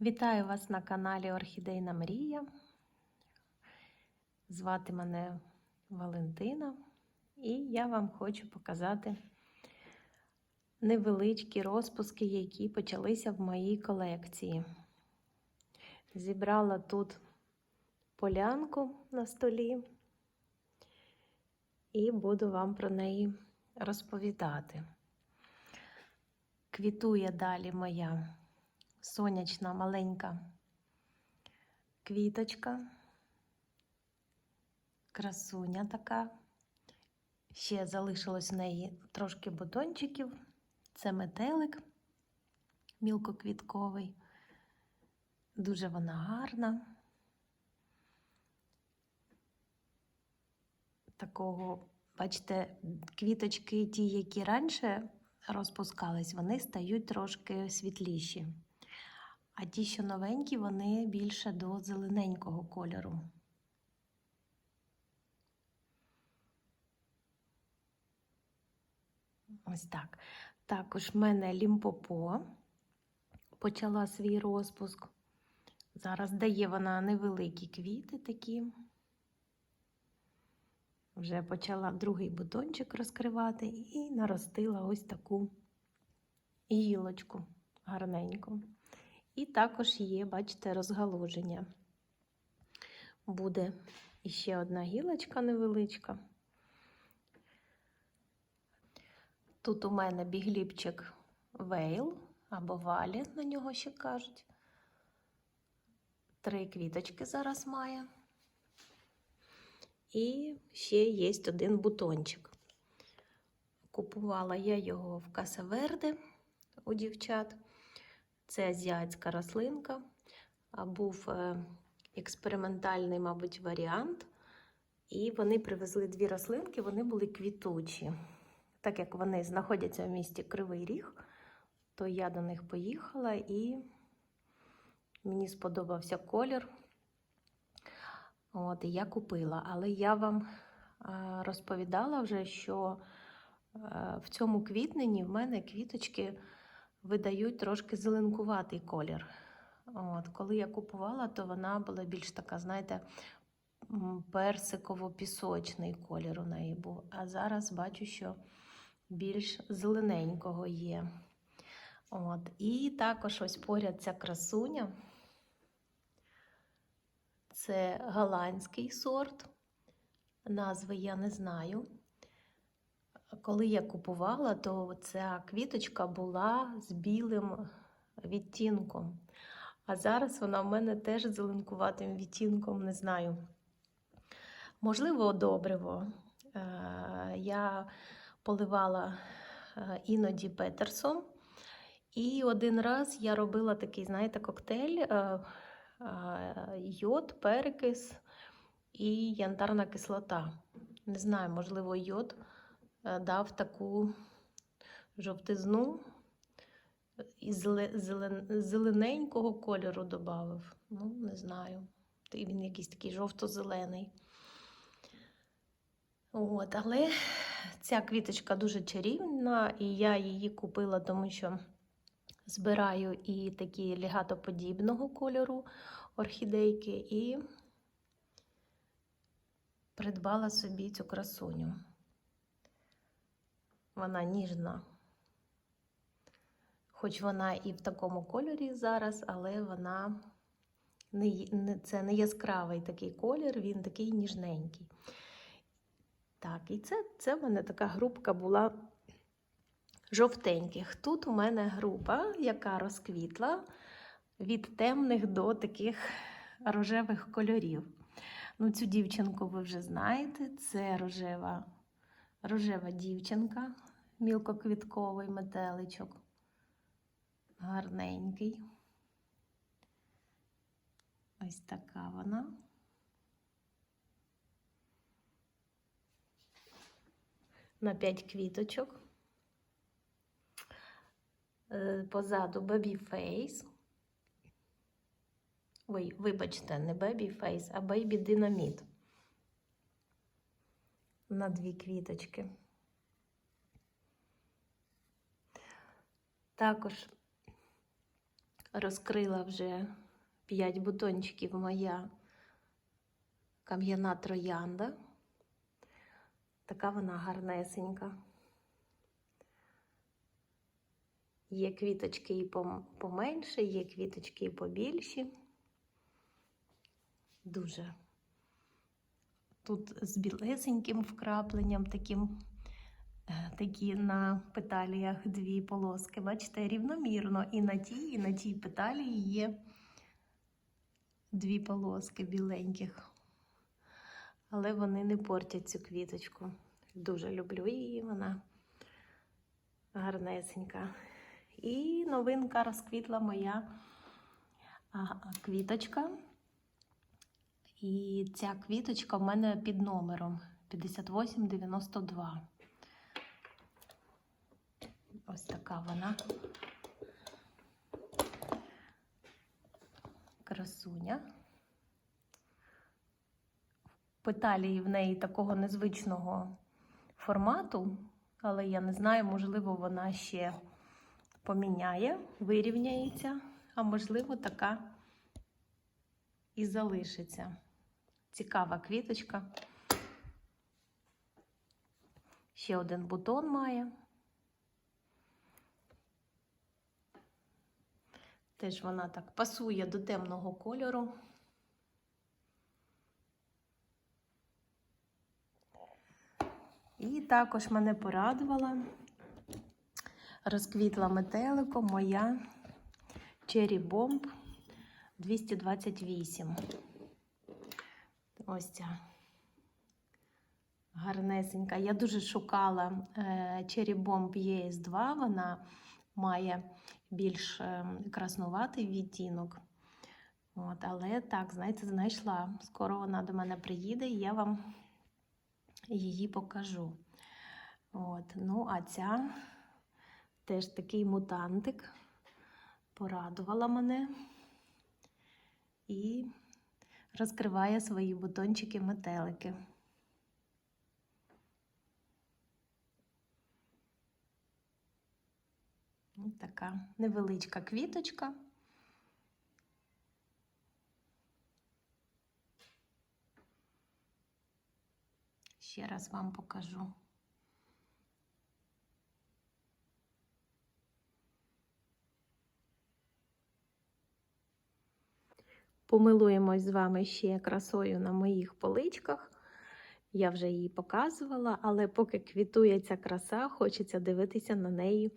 Вітаю вас на каналі Орхідейна Мрія. Звати мене Валентина, і я вам хочу показати невеличкі розпуски, які почалися в моїй колекції. Зібрала тут полянку на столі і буду вам про неї розповідати. Квітує далі моя сонячна маленька квіточка, красуня така. Ще залишилось в неї трошки бутончиків. Це метелик мілкоквітковий. Дуже вона гарна. Такого, бачите, квіточки, ті, які раніше розпускались, вони стають трошки світліші. А ті, що новенькі, вони більше до зелененького кольору. Ось так. Також в мене лімпопо почала свій розпуск. Зараз дає вона невеликі квіти такі. Вже почала другий бутончик розкривати і наростила ось таку гілочку гарненьку. І також є, бачите, розгалуження. Буде іще одна гілочка невеличка. Тут у мене бігліпчик вейл або валі, на нього ще кажуть. Три квіточки зараз має. І ще є один бутончик. Купувала я його в Касаверде у дівчат. Це азіатська рослинка, був експериментальний, мабуть, варіант. І вони привезли дві рослинки, вони були квітучі. Так як вони знаходяться в місті Кривий Ріг, то я до них поїхала і мені сподобався колір. От, і я купила. Але я вам розповідала вже, що в цьому квітненні в мене квіточки видають трошки зеленкуватий колір. От, Коли я купувала, то вона була більш така, знаєте, персиково-пісочний колір у неї був. А зараз бачу, що більш зелененького є. От. І також ось поряд ця красуня. Це голландський сорт. Назви я не знаю. Коли я купувала, то ця квіточка була з білим відтінком. А зараз вона в мене теж з зеленкуватим відтінком, не знаю. Можливо, добриво. Я поливала іноді Петерсом. І один раз я робила такий, знаєте, коктейль йод, перекис і янтарна кислота. Не знаю, можливо, йод дав таку жовтизну і зелененького кольору додав. Ну, не знаю. Він якийсь такий жовто-зелений. От, Але ця квіточка дуже чарівна, і я її купила, тому що збираю і такі лігатоподібного кольору орхідейки, і придбала собі цю красуню. Вона ніжна. Хоч вона і в такому кольорі зараз, але вона не, це не яскравий такий колір, він такий ніжненький. Так, і це це в мене така групка була жовтеньких. Тут у мене група, яка розквітла від темних до таких рожевих кольорів. Ну, Цю дівчинку ви вже знаєте, це рожева, рожева дівчинка, мілкоквітковий метеличок. Гарненький. Ось така вона. На 5 квіточок. Позаду Babyface. Ой, вибачте, не Babyface, а Baby Dynamite. На дві квіточки. Також розкрила вже 5 бутончиків моя кам'яна троянда. Така вона гарнесенька. Є квіточки і поменше, є квіточки і побільші. Дуже. Тут з білесеньким вкрапленням, таким, е, такі на петаліях дві полоски. Бачите, рівномірно і на тій, і на тій петалії є дві полоски біленьких. Але вони не портять цю квіточку. Дуже люблю її, вона гарнесенька. І новинка розквітла моя квіточка. І ця квіточка в мене під номером 5892. Ось така вона. Красуня. Петалії в неї такого незвичного формату, але я не знаю, можливо, вона ще поміняє, вирівняється, а можливо, така і залишиться. Цікава квіточка. Ще один бутон має. Теж вона так пасує до темного кольору. І також мене порадувала, розквітла метеликом моя Cherry Bomb 228. Ось ця гарнесенька. Я дуже шукала е, Cherry Bomb ES2, вона має більш е, краснуватий відтінок. От, але так, знаєте, знайшла. Скоро вона до мене приїде, і я вам її покажу. От, ну, а ця теж такий мутантик. Порадувала мене і розкриває свої бутончики метелики. Ось така невеличка квіточка. Ще раз вам покажу. Помилуємось з вами ще красою на моїх поличках. Я вже її показувала, але поки квітує ця краса, хочеться дивитися на неї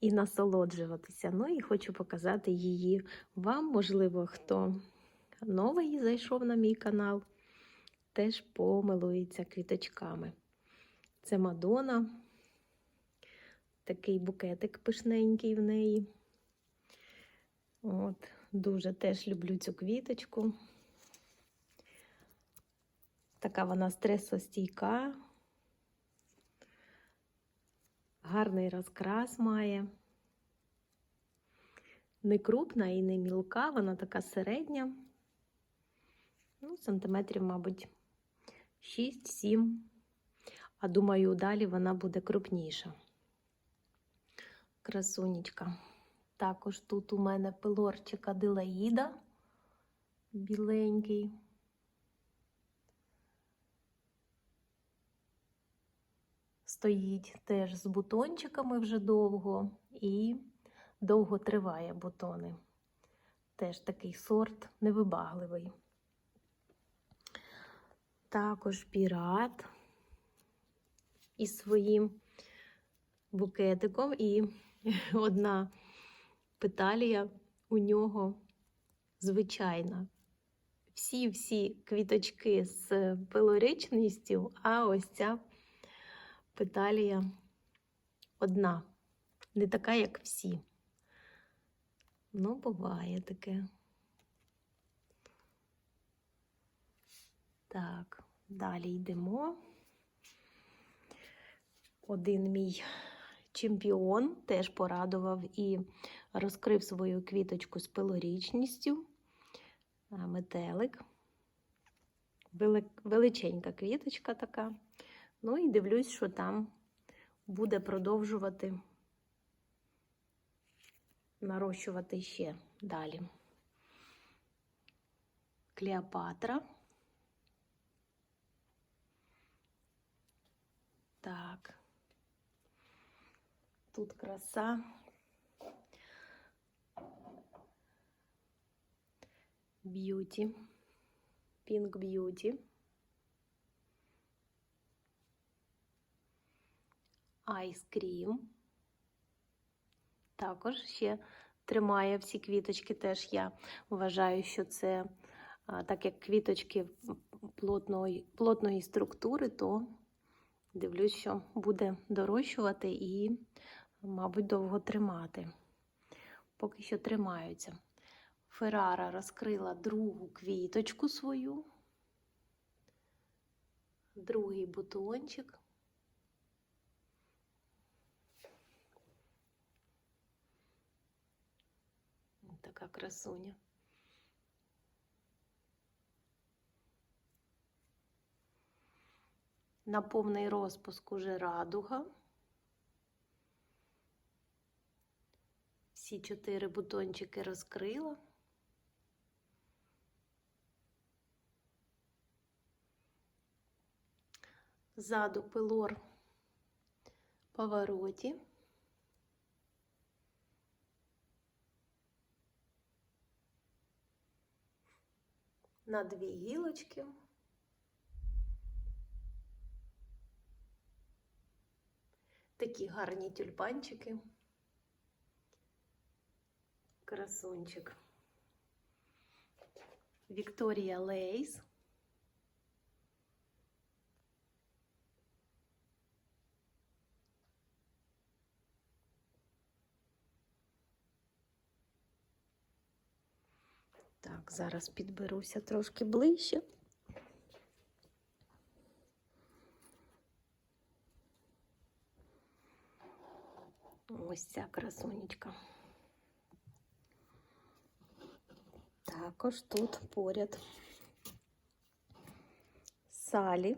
і насолоджуватися. Ну і хочу показати її вам. Можливо, хто новий зайшов на мій канал, теж помилується квіточками. Це Мадона, такий букетик пишненький в неї. От, Дуже теж люблю цю квіточку. Така вона стресостійка, гарний розкрас має. Не крупна і не мілка, вона така середня. Ну, сантиметрів, мабуть, 6-7. А думаю, далі вона буде крупніша. Красунечка. Також тут у мене пилорчик Аделаїда біленький. Стоїть теж з бутончиками вже довго і довго триває бутони. Теж такий сорт невибагливий. Також пірат із своїм букетиком і одна петалія у нього звичайна. Всі-всі квіточки з пилоричністю, а ось ця петалія одна, не така, як всі. Ну, буває таке. Так, далі йдемо. Один мій чемпіон теж порадував і розкрив свою квіточку з пилорічністю. Метелик. Величенька квіточка така. Ну і дивлюсь, що там буде продовжувати нарощувати ще Далі. Клеопатра. Так. Тут краса. Б'юті. Пінк б'юті. Айскрім. Також ще тримає всі квіточки. Теж я вважаю, що це, так як квіточки плотної, плотної структури, то дивлюсь, що буде дорощувати і, мабуть, довго тримати. Поки що тримаються. Феррара розкрила другу квіточку свою, другий бутончик. Така красуня. На повний розпуск уже радуга. Всі чотири бутончики розкрила. Ззаду пилор повороті. На дві гілочки. Такі гарні тюльпанчики. Красунчик. Вікторія Лейс. Так, зараз підберуся трошки ближче. Ось ця красунечка. Також тут поряд салі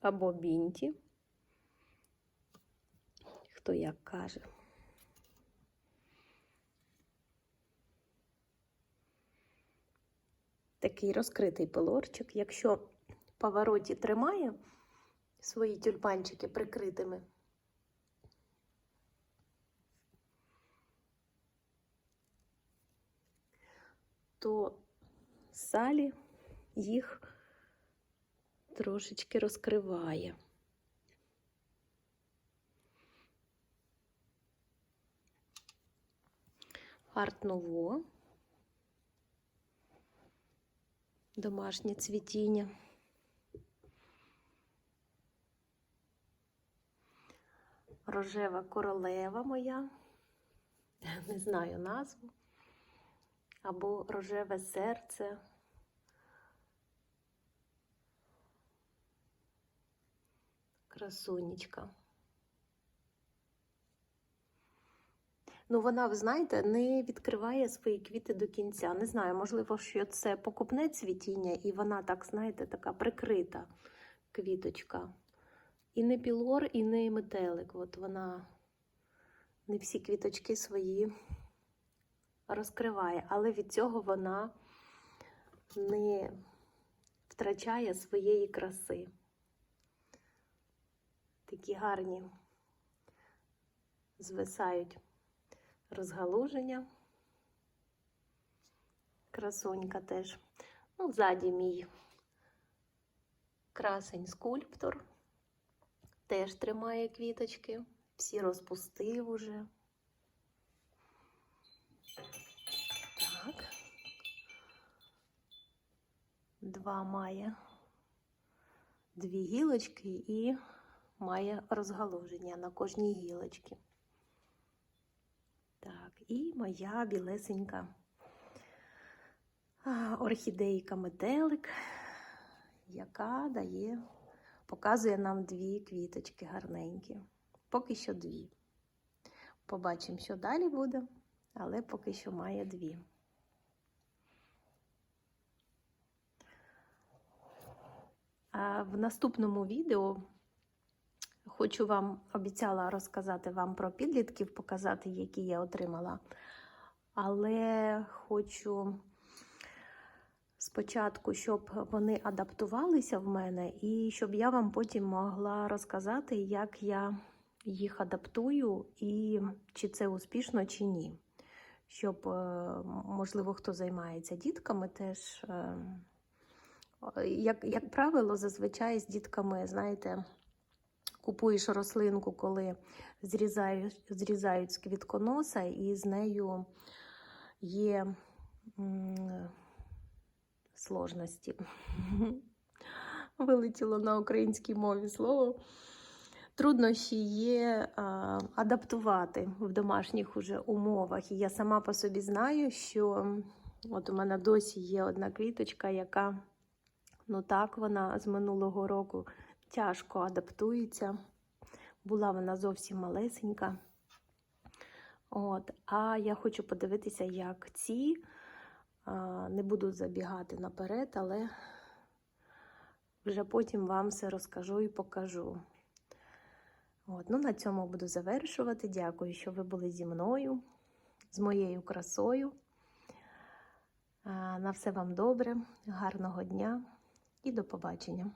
або бінті, хто як каже. Такий розкритий пилорчик. Якщо повороті тримає свої тюльпанчики прикритими, то салі їх трошечки розкриває. Арт Домашнє цвітіння. Рожева королева моя, не знаю назву, або рожеве серце. Красунечка. Ну, вона, ви знаєте, не відкриває свої квіти до кінця. Не знаю, можливо, що це покупне цвітіння, і вона, так, знаєте, така прикрита квіточка. І не пілор, і не метелик. От вона не всі квіточки свої розкриває, але від цього вона не втрачає своєї краси. Такі гарні звисають розгалуження. Красонька теж. Ну, ззаді мій красень скульптор. Теж тримає квіточки. Всі розпустив уже. Так. Два має дві гілочки і має розгалуження на кожній гілочці. І моя білесенька орхідейка метелик, яка дає, показує нам дві квіточки гарненькі. Поки що дві. Побачимо, що далі буде, але поки що має дві. А в наступному відео Хочу вам обіцяла розказати вам про підлітків, показати, які я отримала. Але хочу спочатку, щоб вони адаптувалися в мене, і щоб я вам потім могла розказати, як я їх адаптую і чи це успішно, чи ні. Щоб, е, можливо, хто займається дітками, теж, е, як, як правило, зазвичай з дітками, знаєте, купуєш рослинку, коли зрізають, зрізають з квітконоса, і з нею є сложності. Вилетіло на українській мові слово. Труднощі є а, адаптувати в домашніх уже умовах. І я сама по собі знаю, що от у мене досі є одна квіточка, яка, ну так, вона з минулого року тяжко адаптується. Була вона зовсім малесенька. От, а я хочу подивитися, як ці. Не буду забігати наперед, але вже потім вам все розкажу і покажу. От, ну, на цьому буду завершувати. Дякую, що ви були зі мною, з моєю красою. На все вам добре, гарного дня і до побачення.